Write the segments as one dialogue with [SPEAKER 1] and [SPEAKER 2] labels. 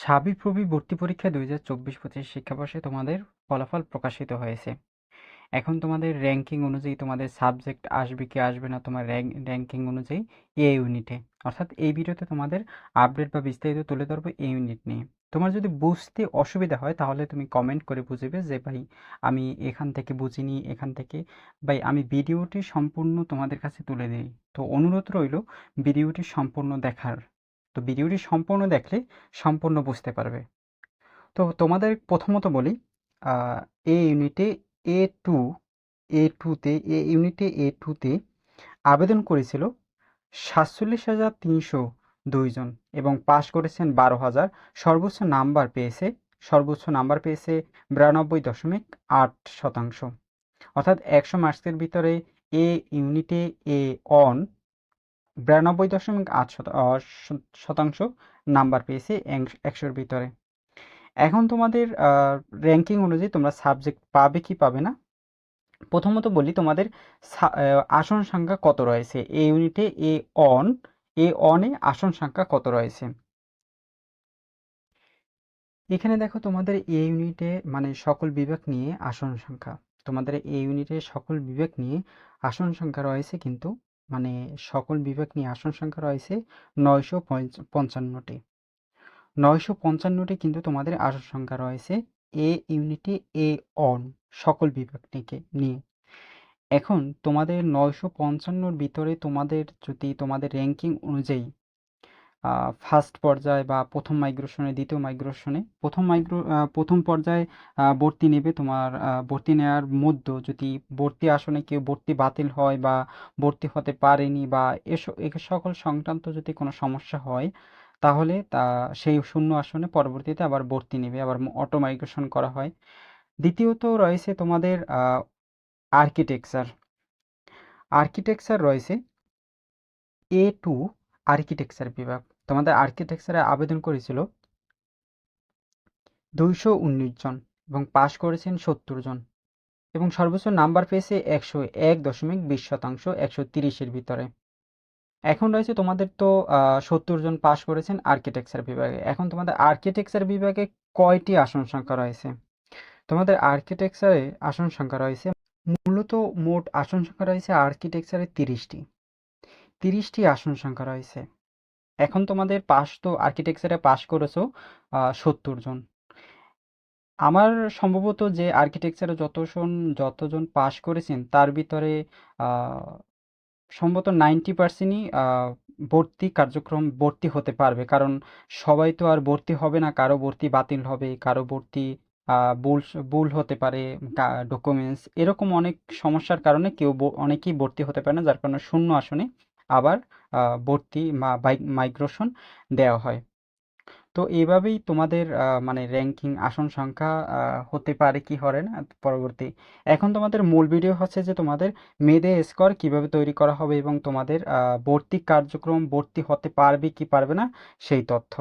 [SPEAKER 1] সাবিপ্রবি ভর্তি পরীক্ষা দুই হাজার চব্বিশ পঁচিশ শিক্ষাবর্ষে তোমাদের ফলাফল প্রকাশিত হয়েছে। এখন তোমাদের র্যাঙ্কিং অনুযায়ী তোমাদের সাবজেক্ট আসবে কি আসবে না তোমার র্যাঙ্কিং অনুযায়ী এ। ইউনিটে অর্থাৎ এই ভিডিওতে তোমাদের আপডেট বা বিস্তারিত তুলে ধরবো এই ইউনিট নিয়ে। তোমার যদি বুঝতে অসুবিধা হয়, তাহলে তুমি কমেন্ট করে বুঝবে যে, ভাই, আমি এখান থেকে বুঝিনি, এখান থেকে ভাই, আমি ভিডিওটি সম্পূর্ণ তোমাদের কাছে তুলে দিই। তো অনুরোধ রইল, ভিডিওটি সম্পূর্ণ দেখার। তো ভিডিওটি সম্পূর্ণ দেখলে সম্পূর্ণ বুঝতে পারবে। তো তোমাদের প্রথমত বলি এ ইউনিটে এ টু, এ টুতে এ ইউনিটে এ টুতে আবেদন করেছিল সাতচল্লিশ হাজার তিনশো দুইজন এবং পাশ করেছেন বারো হাজার। সর্বোচ্চ নাম্বার পেয়েছে, সর্বোচ্চ নাম্বার পেয়েছে বিরানব্বই দশমিক আট শতাংশ। অর্থাৎ একশো মার্কসের ভিতরে এ ইউনিটে এ অন বিরানব্বই দশমিক আট শতাংশ নাম্বার পেয়েছে একশোর ভিতরে। এখন তোমাদের র্যাঙ্কিং অনুযায়ী তোমরা সাবজেক্ট পাবে কি পাবে না? প্রথমত বলি তোমাদের আসন সংখ্যা কত রয়েছে? এ ইউনিটে এ অন এ অনে আসন সংখ্যা কত রয়েছে? এখানে দেখো তোমাদের এ ইউনিটে মানে সকল বিভাগ নিয়ে আসন সংখ্যা। তোমাদের এ ইউনিটে সকল বিভাগ নিয়ে আসন সংখ্যা রয়েছে কিন্তু মানে সকল বিভাগ নিয়ে আসন সংখ্যা রয়েছে নয়শো পঞ্চান্নটি নয়শো পঞ্চান্নটি কিন্তু তোমাদের আসন সংখ্যা রয়েছে এ ইউনিটি এ অন সকল বিভাগ নিয়ে। এখন তোমাদের নয়শো পঞ্চান্নর ভিতরে তোমাদের যদি তোমাদের র্যাঙ্কিং অনুযায়ী ফার্স্ট পর্যায়ে বা প্রথম মাইগ্রেশনে দ্বিতীয় মাইগ্রেশনে প্রথম মাইগ্রো প্রথম পর্যায়ে ভর্তি নেবে তোমার ভর্তি নেওয়ার মধ্যে যদি ভর্তি আসনে কেউ ভর্তি বাতিল হয় বা ভর্তি হতে পারেনি বা এসব সকল সংক্রান্ত যদি কোনো সমস্যা হয়, তাহলে তা, সেই শূন্য আসনে পরবর্তীতে আবার ভর্তি নেবে, আবার অটো মাইগ্রেশন করা হয়। দ্বিতীয়ত রয়েছে তোমাদের আর্কিটেকচার আর্কিটেকচার রয়েছে এ টু আর্কিটেকচার বিভাগ। তোমাদের আর্কিটেকচারে আবেদন করেছিল দুইশো উনিশ জন এবং পাশ করেছেন সত্তর জন এবং সর্বোচ্চ নাম্বার পেয়েছে একশো এক দশমিক বিশ শতাংশ, একশো তিরিশের ভিতরে। এখন রয়েছে তোমাদের তো সত্তর জন পাশ করেছেন আর্কিটেকচার বিভাগে। এখন তোমাদের আর্কিটেকচার বিভাগে কয়টি আসন সংখ্যা রয়েছে? তোমাদের আর্কিটেকচারে আসন সংখ্যা রয়েছে, মূলত মোট আসন সংখ্যা রয়েছে আর্কিটেকচারে তিরিশটি। তিরিশটি আসন সংখ্যা রয়েছে। এখন তোমাদের পাশ তো আর্কিটেকচারে পাশ করেছ সত্তর জন। আমার সম্ভবত যে আর্কিটেকচারে যতজন যতজন পাশ করেছেন, তার ভিতরে সম্ভবত নাইনটি পার্সেন্টই ভর্তি কার্যক্রম ভর্তি হতে পারবে। কারণ সবাই তো আর ভর্তি হবে না, কারও ভর্তি বাতিল হবে, কারও ভর্তি ভুল ভুল হতে পারে ডকুমেন্টস এরকম অনেক সমস্যার কারণে কেউ অনেকেই ভর্তি হতে পারে না, যার কারণে শূন্য আসনে। আবার ভর্তি মাইগ্রেশন দেওয়া হয়। তো এইভাবেই তোমাদের মানে র্যাঙ্কিং আসন সংখ্যা হতে পারে কি হবে না পরবর্তী। এখন তোমাদের মূল ভিডিও হচ্ছে যে তোমাদের মেদে স্কোর কীভাবে তৈরি করা হবে এবং তোমাদের ভর্তি কার্যক্রম ভর্তি হতে পারবে কি পারবে না সেই তথ্য।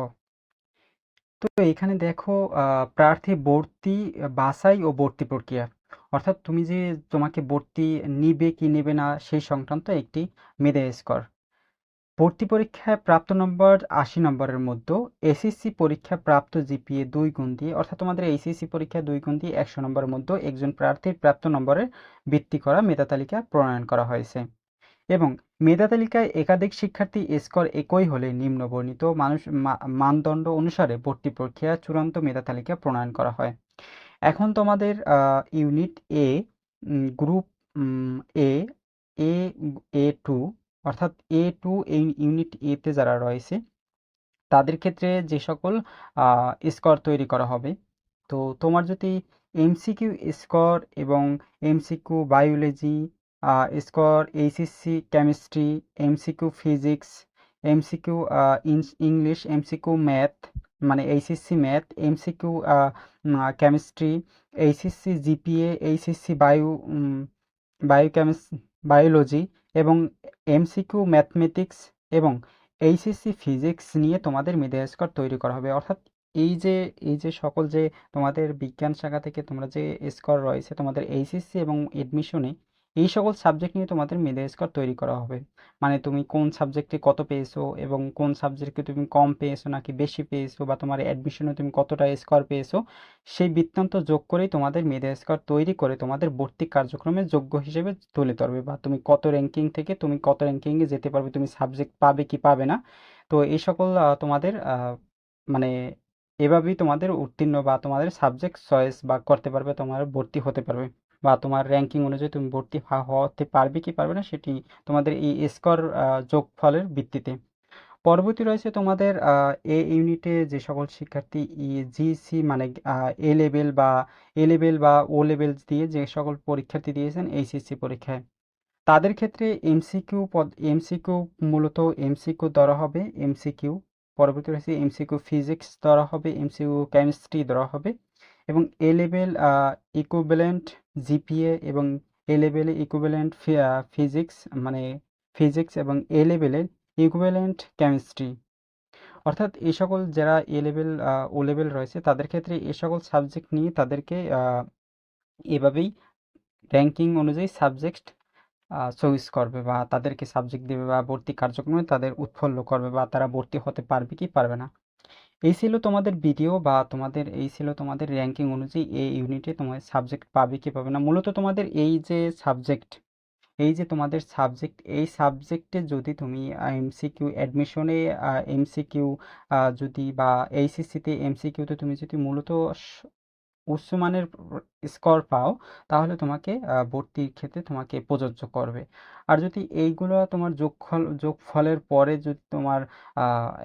[SPEAKER 1] তো এখানে দেখো প্রার্থী ভর্তি বাছাই ও ভর্তি প্রক্রিয়া। অর্থাৎ তুমি যে তোমাকে ভর্তি নিবে কি নেবে না সেই সংক্রান্ত একটি মেধা স্কোর ভর্তি পরীক্ষায় প্রাপ্ত নম্বর আশি নম্বরের মধ্যে এসএসসি পরীক্ষা প্রাপ্ত জিপিএ দুই গুণ দিয়ে, অর্থাৎ তোমাদের এসএসসি পরীক্ষা দুই গুণ দিয়ে একশো নম্বরের মধ্যে একজন প্রার্থীর প্রাপ্ত নম্বরের ভিত্তি করা মেধা তালিকা প্রণয়ন করা হয়েছে। এবং মেধা তালিকায় একাধিক শিক্ষার্থী স্কোর একই হলে নিম্নবর্ণিত মানুষ মানদণ্ড অনুসারে ভর্তি প্রক্রিয়া চূড়ান্ত মেধা তালিকা প্রণয়ন করা হয়। এখন তোমাদের unit A group A A A two অর্থাৎ এ টু এই ইউনিট এতে যারা রয়েছে, তাদের ক্ষেত্রে যে সকল স্কোর তৈরি করা হবে। তো তোমার যদি এমসিকিউ স্কোর এবং MCQ biology score HSC chemistry MCQ physics MCQ English MCQ math মানে HSC math, MCQ chemistry, HSC GPA, HSC bio বায়োকেমিস, biology এবং এমসিকিউ, ম্যাথমেটিক্স এবং এইচএসসি ফিজিক্স নিয়ে তোমাদের মেধা স্কোর তৈরি করা হবে। অর্থাৎ এই যে এই যে সকল যে তোমাদের বিজ্ঞান শাখা থেকে তোমরা যে স্কোর রয়েছে তোমাদের এইচএসসি এবং এডমিশনে এই সকল সাবজেক্ট নিয়ে তোমাদের মেধা স্কোর তৈরি করা হবে। মানে তুমি কোন সাবজেক্টে কত পেয়েছ এবং কোন সাবজেক্টে তুমি কম পেয়েছ নাকি বেশি পেয়েছ বা তোমার অ্যাডমিশনে তুমি কতটা স্কোর পেয়েছ, সেই বৃত্তান্ত যোগ করেই তোমাদের মেধা স্কোর তৈরি করে তোমাদের ভর্তি কার্যক্রমে যোগ্য হিসেবে তুলে ধরবে বা তুমি কত র্যাঙ্কিং থেকে তুমি কত র্যাঙ্কিংয়ে যেতে পারবে, তুমি সাবজেক্ট পাবে কি পাবে না। তো এই সকল তোমাদের মানে এভাবেই তোমাদের উত্তীর্ণ বা তোমাদের সাবজেক্ট চয়েস বা করতে পারবে, তোমার ভর্তি হতে পারবে। বা তোমার র্যাঙ্কিং অনুযায়ী তুমি ভর্তি হতে পারবে কি পারবে না সেটি তোমাদের এই স্কোর যোগফলের ভিত্তিতে। পরবর্তী রয়েছে তোমাদের এ ইউনিটে যে সকল শিক্ষার্থী জিসি মানে এ লেভেল বা এ লেভেল বা ও লেভেল দিয়ে যে সকল পরীক্ষার্থী দিয়েছেন এইচএসসি পরীক্ষায়। তাদের ক্ষেত্রে এমসিকিউ পদ এমসিকিউ মূলত এমসিকিউ ধরা হবে এমসিকিউ পরবর্তী রয়েছে এমসিকিউ ফিজিক্স ধরা হবে এমসিকিউ কেমিস্ট্রি ধরা হবে এবং এ লেভেল ইকুইভ্যালেন্ট জিপিএ এবং এ লেভেলে ইকুইভ্যালেন্ট ফিজিক্স মানে ফিজিক্স এবং এ লেভেলের ইকুইভ্যালেন্ট কেমিস্ট্রি অর্থাৎ এই সকল যারা এ লেভেল ও লেভেল রয়েছে, তাদের ক্ষেত্রে এ সকল সাবজেক্ট নিয়ে তাদেরকে এভাবেই র্যাঙ্কিং অনুযায়ী সাবজেক্ট চয়েস করবে বা তাদেরকে সাবজেক্ট দেবে বা ভর্তি কার্যক্রমে তাদের উৎফুল্ল করবে বা তারা ভর্তি হতে পারবে কি পারবে না। এই ছিল তোমাদের ভিডিও বা তোমাদের, এই ছিল তোমাদের র্যাঙ্কিং অনুযায়ী এই ইউনিটে তোমার সাবজেক্ট পাবে কি পাবে না। মূলত তোমাদের এই যে সাবজেক্ট এই যে তোমাদের সাবজেক্ট এই সাবজেক্টে যদি তুমি এমসিকিউ অ্যাডমিশনে এমসিকিউ যদি বা এইচএসসিতে এমসিকিউতে তুমি যদি মূলত উচ্চমানের স্কোর পাও, তাহলে তোমাকে ভর্তির ক্ষেত্রে তোমাকে প্রযোজ্য করবে। আর যদি এইগুলো তোমার যোগফল, যোগফলের পরে যদি তোমার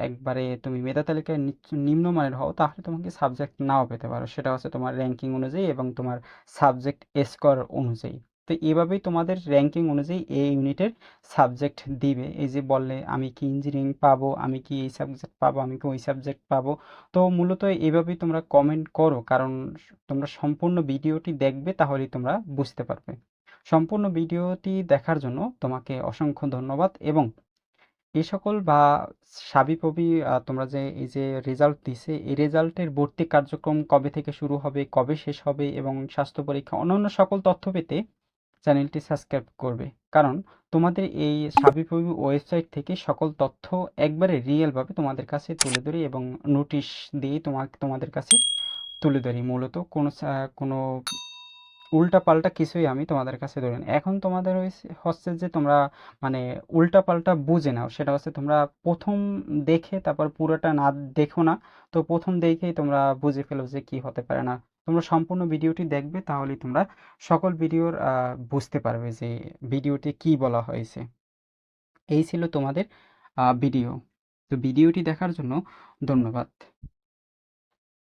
[SPEAKER 1] একবারে তুমি মেধা তালিকায় নিম্নমানের হও, তাহলে তোমাকে সাবজেক্ট নাও পেতে পারো। সেটা হচ্ছে তোমার র্যাঙ্কিং অনুযায়ী এবং তোমার সাবজেক্ট স্কোর অনুযায়ী। তো এভাবেই তোমাদের র্যাঙ্কিং অনুযায়ী এই ইউনিটের সাবজেক্ট দিবে। এই যে বললে, আমি কি ইঞ্জিনিয়ারিং পাবো, আমি কি এই সাবজেক্ট পাবো, আমি কি ওই সাবজেক্ট পাবো? তো মূলত এভাবেই তোমরা কমেন্ট করো, কারণ তোমরা সম্পূর্ণ ভিডিওটি দেখবে, তাহলেই তোমরা বুঝতে পারবে। সম্পূর্ণ ভিডিওটি দেখার জন্য তোমাকে অসংখ্য ধন্যবাদ এবং এ সকল বা সাবিপ্রবি তোমরা যে এই যে রেজাল্ট দিছে, এই রেজাল্টের ভর্তি কার্যক্রম কবে থেকে শুরু হবে, কবে শেষ হবে এবং স্বাস্থ্য পরীক্ষা, অন্যান্য সকল তথ্য পেতে চ্যানেলটি সাবস্ক্রাইব করবে। কারণ তোমাদের এই সাবিপ্রবি ওয়েবসাইট থেকে সকল তথ্য একবারে রিয়েলভাবে তোমাদের কাছে তুলে ধরি এবং নোটিশ দিয়ে তোমাকে, তোমাদের কাছে তুলে ধরি। মূলত কোনো কোনো উল্টা পাল্টা কিছুই আমি তোমাদের কাছে ধরি না। এখন তোমাদের হচ্ছে যে তোমরা মানে উল্টা পাল্টা বুঝে নাও, সেটা হচ্ছে তোমরা প্রথম দেখে তারপর পুরোটা না দেখো না, তো প্রথম দেখেই তোমরা বুঝে ফেলো যে কি হতে পারে না। তোমরা সম্পূর্ণ ভিডিওটি দেখবে, তাহলেই তোমরা সকল ভিডিওর বুঝতে পারবে যে ভিডিওটি কি বলা হয়েছে। এই ছিল তোমাদের ভিডিও। তো ভিডিওটি দেখার জন্য ধন্যবাদ।